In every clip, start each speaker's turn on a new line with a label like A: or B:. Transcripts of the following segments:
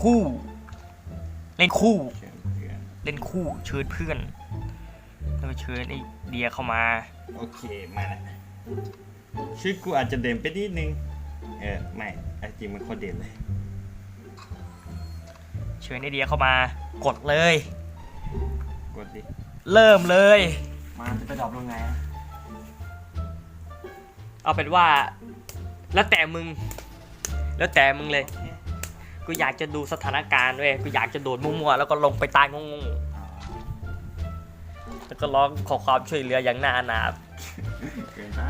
A: คู่ เล่นคู่
B: เชิญเพื่อน
A: เล่นคู่เชิญเพื่อนแล้วก็เชิญไอ้เดียเข้ามา
B: โอเคมาละชื่อกูอาจจะเด่นไปนิดนึง เออไม่ไอจริงมันโคตรเด่นเลย
A: เชิญไอเดียเข้ามากดเลย
B: กดดิ
A: เริ่มเลย
B: มาจะไปดรอปลงไงอะ
A: เอาเป็นว่า แล้วแต่มึง แล้วแต่มึงเลย กูอยากจะดูสถานการณ์เว้ยกูอยากจะโดดมั่วๆแล้วก็ลงไปตายงง
B: อ๋อ
A: ๆแล้วก็ร้องขอความช่วยเหลืออย่างน่าอนาถ
B: เกินไป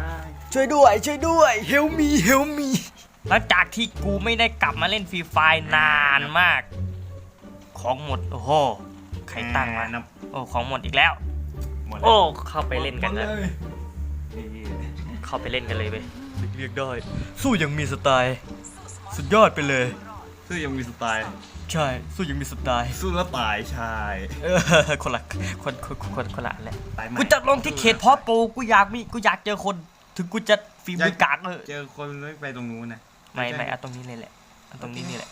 A: ช่วยด้วย ช่วยด้วย help me help me หลังจากที่กูไม่ได้กลับมาเล่นฟรีไฟนานมาก ของหมดโอ้โหใครตั้งวะ
B: นับ
A: โอ้ของหมดอีกแล้ว
B: หมดแล้ว
A: โอ้เข้าไปเล่นกัน
B: หม
A: นะ
B: ดเลยเอ้ย
A: เข้าไปเล่นกันเลยไปเรียกได้ สู้ยังมีสไตล์ สุดยอดไปเลย
B: สู้ยังมีสไตล์
A: ใช่ สู้ยังมีสไตล์
B: สู้แล้วตายชาย
A: เออคนละคนคนคนคนละอันแหละ
B: ตายไหม
A: กูจะลงที่เขตเพาะปลูกกูอยากมีกูอยากเจอคน ถึงกูจะฝีมือกากเออ
B: เจอคนไม่ไปตรงนู้นนะ
A: ไม่ไม่เอาตรงนี้เลยแหละเอาตรงนี้นี่แหละ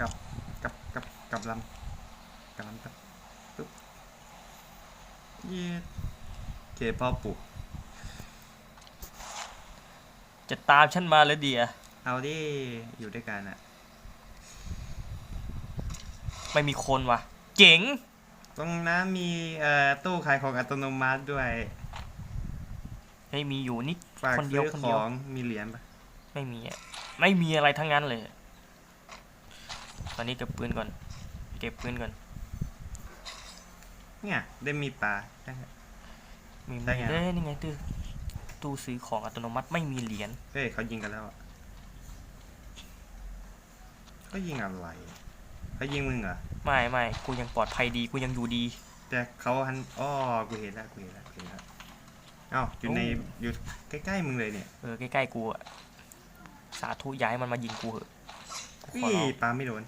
B: กับกับกับกับลำกับลำกับปึ๊บเย็ดเคพ่อปลูก
A: จะตามฉันมาเลยเดีย
B: เอาดิอยู่ด้วยกันอะ
A: ไม่มีคนวะเจ๋ง
B: ตรงนั้นมีเอ่อตู้ขายของอัตโนมัติด้วย
A: ไม่มีอยู่นี่
B: ฝาก
A: คนเดียว
B: ซื้อ
A: คน
B: ข
A: เดียว
B: องมีเหรียญปะ
A: ไม่มีอะไม่มีอะไรทั้งนั้นเลย ตอนนี้เก็บปืนก่อน เก็บปืนก่อน
B: เนี่ยได้มีปลาได้
A: มี
B: ได้
A: ไหม
B: ไง
A: เอ้ยนี่ไงตู้ตู้ซื้อของอัตโนมัติไม่มีเหรียญ
B: เฮ้ยเขายิงกันแล้วอะเขายิงอะไร เขายิงมึงเหรอ
A: ไม่ไม่กูยังปลอดภัยดีกูยังอยู่ดี
B: แต่เขาหันอ้อกูเห็นแล้วกูเห็นแล้วกูเห็นแล้วเอ้าอยู่ใน
A: โอ้
B: อยู่ใกล้ๆมึงเลยเนี่ย
A: เออใกล้ๆกูอะสาธุย้ายมันมายิงกูเหอะกูขอ
B: พี่
A: ร้อง
B: ปลาไม่โดน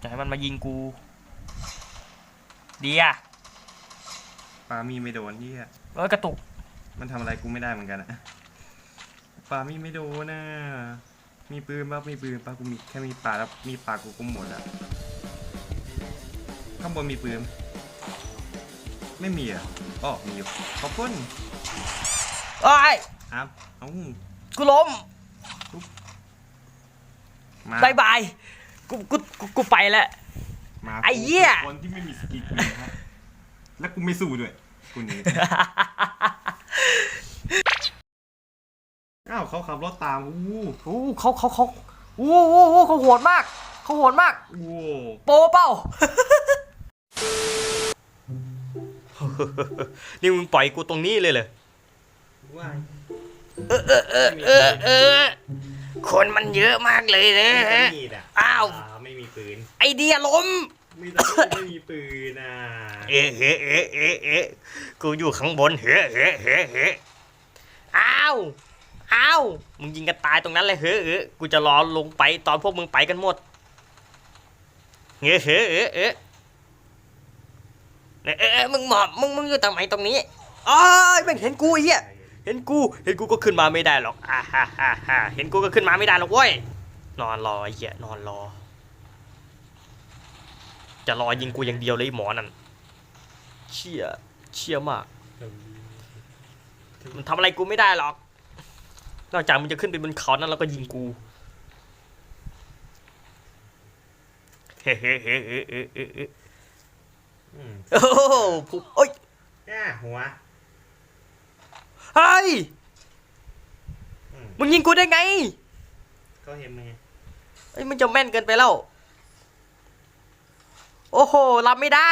A: จะให้มันมายิงกูเดีย
B: ปลามีไม่โดนที่
A: เออกระตุก
B: มันทำอะไรกูไม่ได้เหมือนกันอะปลามีไม่โดนนะ มีปืนป่ะมีปืนป่ะกูมีแค่มีปลาแล้วมีปลากูก็หมดแล้วข้างบนมีปืนไม่มีอะอ๋อมีอยู่ขอบคุณ
A: เอ้ย
B: ครับเอ้า
A: กูล้ม
B: มา
A: บายบายกูกูกูกูไปแล้ว
B: มา
A: ไอ้เหี้ย
B: คนที่ไม่มีสกิลนะฮะแล้วกูไม่สู้ด้วยกูหนีอ้าว เขาขับรถตามอู้
A: อู้เขาเขาเขาอู้อู้อู้เขาโหดมาก เขาโหดมาก
B: อู้
A: โปเป้า นี่มึงปล่อยกูตรงนี้เลยเหรอ
B: ว้าย
A: เออเออคนมันเยอะมากเลยนะ
B: มีแต่มีดอะ
A: อ้าว
B: ไม่มีปืน
A: ไอเดียล้ม
B: มีแต่มีดไม่มีปืนอะ
A: เอ๊ะเอ๊ะเอ๊ะเอ๊ะเอ๊ะกูอยู่ข้างบนเฮ้เฮ้เฮ้เฮ้อ้าว อ้าว มึงยิงกันตายตรงนั้นเลยเฮ้เฮ้กูจะรอลงไปตอนพวกมึงไปกันหมดเฮ้เฮ้เอ๊ะเอ๊ะเอ๊ะเอ๊ะเอ๊ะมึงหมอบมึงมึงอยู่ตรงไหนตรงนี้อ้ายแม่งเห็นกูไอ้เหี้ยเห็นกูเห็นกูก็ขึ้นมาไม่ได้หรอกอ่าฮ่าฮ่าฮ่าเห็นกูก็ขึ้นมาไม่ได้หรอกเว้ยนอนรอไอ้เหี้ยนอนรอ จะรอยิงกูอย่างเดียวเลยไอ้หมอนั่นเชี่ยเชี่ยมาก มันทำอะไรกูไม่ได้หรอก นอกจากมันจะขึ้นไปบนเขานั้นแล้วก็ยิงกูเฮ้เฮ้เฮ้เฮ้เฮ้เฮ้เฮ้
B: อืม
A: โอ้โหผมเอ้ย
B: แย่หัว
A: เฮ้ย
B: อืม
A: มึงยิงกูได้ไง
B: เขาเห็นมึงไง
A: เอ้ยมันจะแม่นเกินไปแล้ว โอ้โหรับไม่ได้